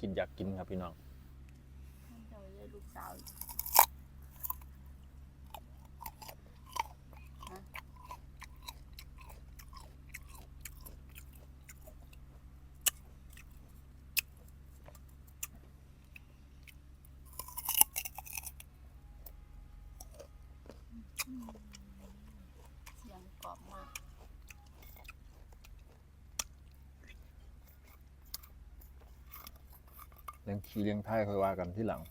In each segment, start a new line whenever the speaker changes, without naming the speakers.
คิดอยากกินครับพี่น้อง
เจ้าได้ลูกสาวอีกฮะอืมเสียงกรอบมาก
เลี้ยงขี้เลี้ยงไทยค่อยว่ากันที่หลัง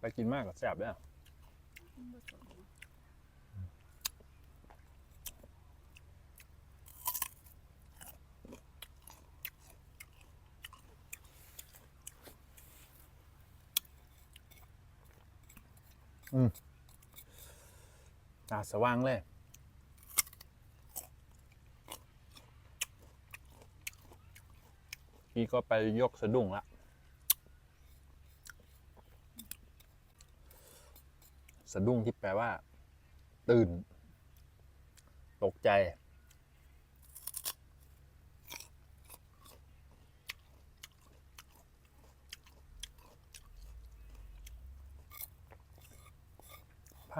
ไปกินมากกับแซ่บแล้ว
อืมบ่สน นะ
ตาสว่างเลยพี่ก็ไปยกสะดุ้งละสะดุ้งที่แปลว่า ตื่น ตกใจ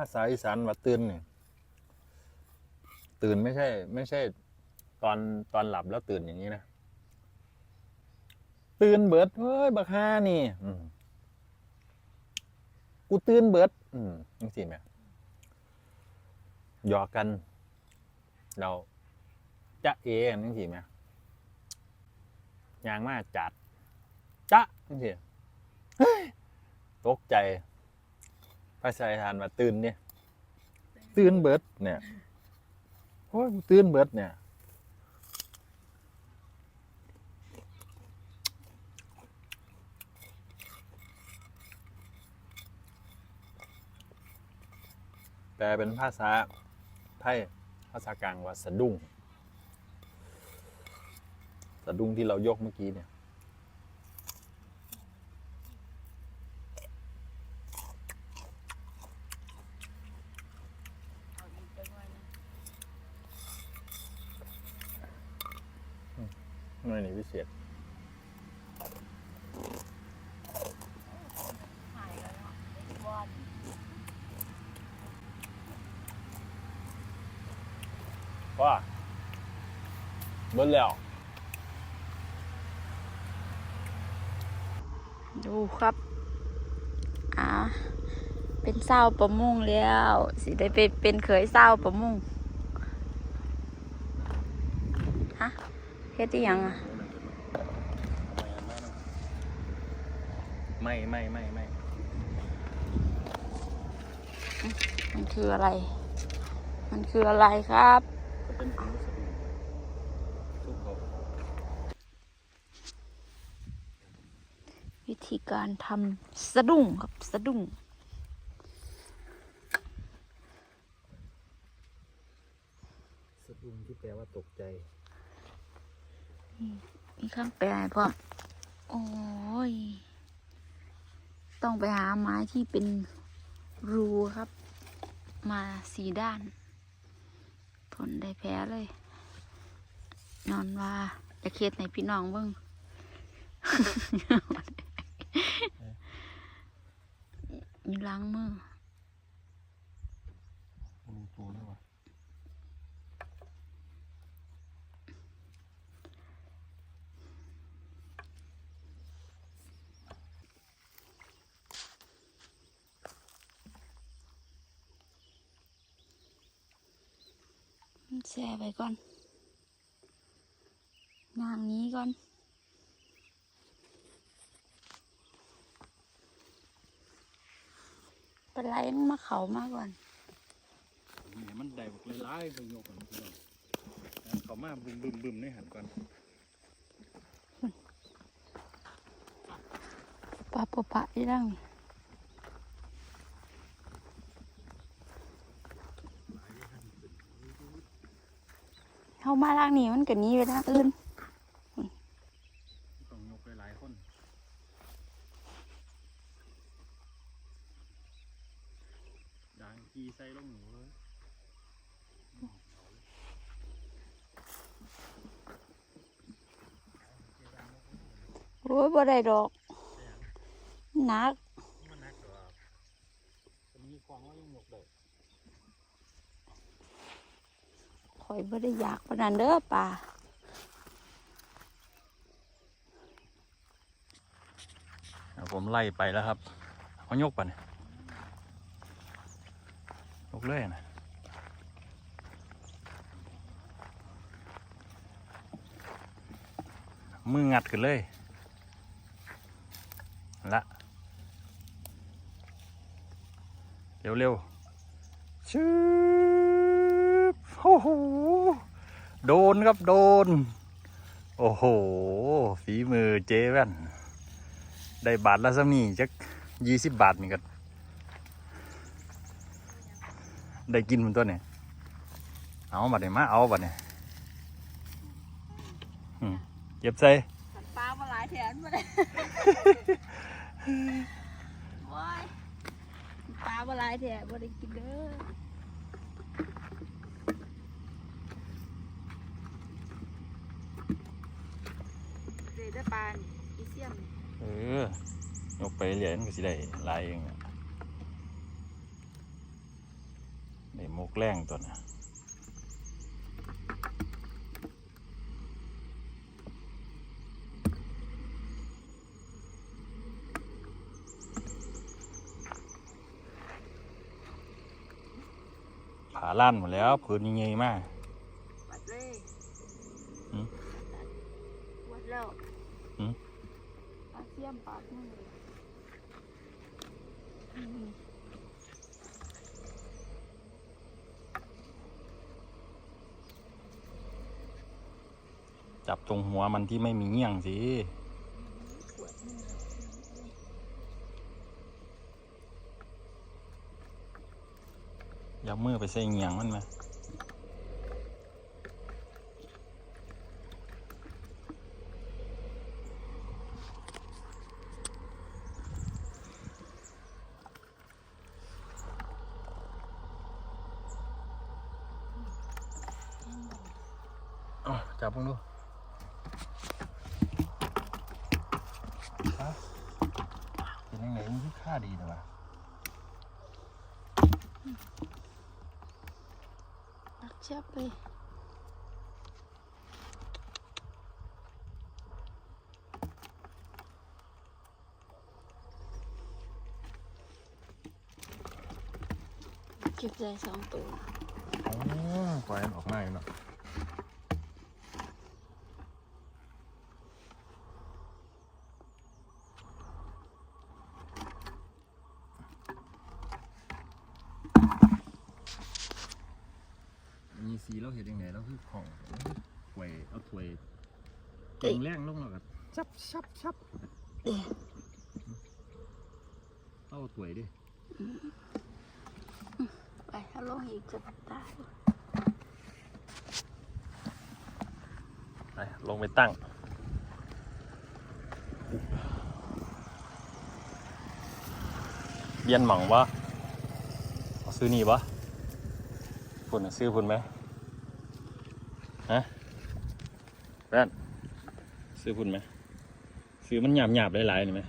าษาอีสานว่าตื่นเนี่ยตื่นไม่ใช่ ไม่ใช่ ตอนตอนหลับแล้วตื่นอย่างนี้นะตื่นเบิดเฮ้ยบักฮานี่อืมกูตื่นเบิด อืมนี่สิแม่หยอกกัน เราจะเอกันนี่สิแม่ยางมาจัดจะนี่สิเฮ้ยตกใจ ภาษาอีสานว่าตื่นเนี่ย ตื่นเบิดเนี่ยโอ้ยกูตื่นเบิดเนี่ยแปลเป็นภาษาไทยภาษากลางว่าสะดุ้ง สะดุ้งที่เรายกเมื่อกี้เนี่ย
เอาอีกจังหน่อยนะ
หน่วยนี้พิเศษ
หายแล้วเนาะไอ้บอน
ว่าเบิดแล้ว
ดูครับ อ่า เป็นเศร้าประมงแล้ว สิได้เป็นเป็นเขยเศร้าประมงฮะเฮ็ดที่ยังอะ
ไม่ไม่ไม่ไม่
มันคืออะไร มันคืออะไรครับ
ก็เป็นของสะดุ้งทุกเขา
วิธีการทำสะดุ้งครับสะดุ้ง
สะดุ้งที่แปลว่าตกใจ
มีข้างแปลให้พ่อมโอ้ย ต้องไปหาไม้ที่เป็นรูครับ มาสีด้านท นได้แพ้เลย นอนว่าจะเคสในพี่น้องเบิ้งมีล้างมือ
รู้ตัวแล้ววะ
แช่ไปก่อนงางนี้ก่อนเป็นไรมันมาเขามาก่อน
นี่มันได้บอกหลายๆไปโยกกันพี่น้องเขามาบึมบึมบึมในหันก่อน
ปะปะปะที่ดัง มาทางนี้มันก็หนีไปทางอื่น
ต้องยกหลายๆคนดังกีใส่ลงหนูเลย
โอ้ยบ่ได้ดอกหนัก
มันนักกว่าจะมีควางว่ายังยกได้
ข่อยบ่ได้อยากปานนั้นเด้อป่า
ผมไล่ไปแล้วครับเขายกปะเนี่ยยกเลยนะมืองัดขึ้นเลยละเร็วๆชืบ โอ้โหโดนครับโดน โอ้โหฝีมือเจ๊แว่น ได้บาทละสักนี่จักยี่สิบบาทนี่ก็ได้กินมันตัวเนี่ยเอาบัดเนี่ยมาเอาบัดเนี่ยอืมเก็บใส่
ปลามาหลายแถนมาเลยว้ายปลามาหลายแถนบ่ได้กินเด้อเดี๋ยวได้ปลานี่อีเสี่ยมนี่
เอ อยกไปเหรียญก็สิได้หลายเองอะได้มกแรงตัวน่ะผาล้านหมดแล้วผืนใหญ่ๆมาก
วัดเลย
หืม
วัดแล้ว
หืม
ปลาเสี่ยมปลานู่นเลยอืม
จับตรงหัวมันที่ไม่มีเงี้ยงสิ
อ
อยับมือไปใส่เงียงมันไหมอ้าว จับมึงดูฮะเป็นยังไงมันคือค่าดีแต่ว่า
ตักเชือกไปเก็บได้สองตัว
โอ้ปล่อยมันออกมาอยู่เนาะมีสีเราเห็นยังไงเราคือ ของถวยเอาถวยเก่งแรงลงแล้วก็ชับชับชับ
เอ๊ะ
เอาถวยดิ
ไปถ้าลงอีกจะตาย
ไปลงไปตั้งเบียนหม่องวะซื้อนี่วะพุ่นซื้อพุ่นไหม ฮะแว่นซื้อพุ่นไหมซื้อมันหยาบหยาบๆหลายๆนี่ไหม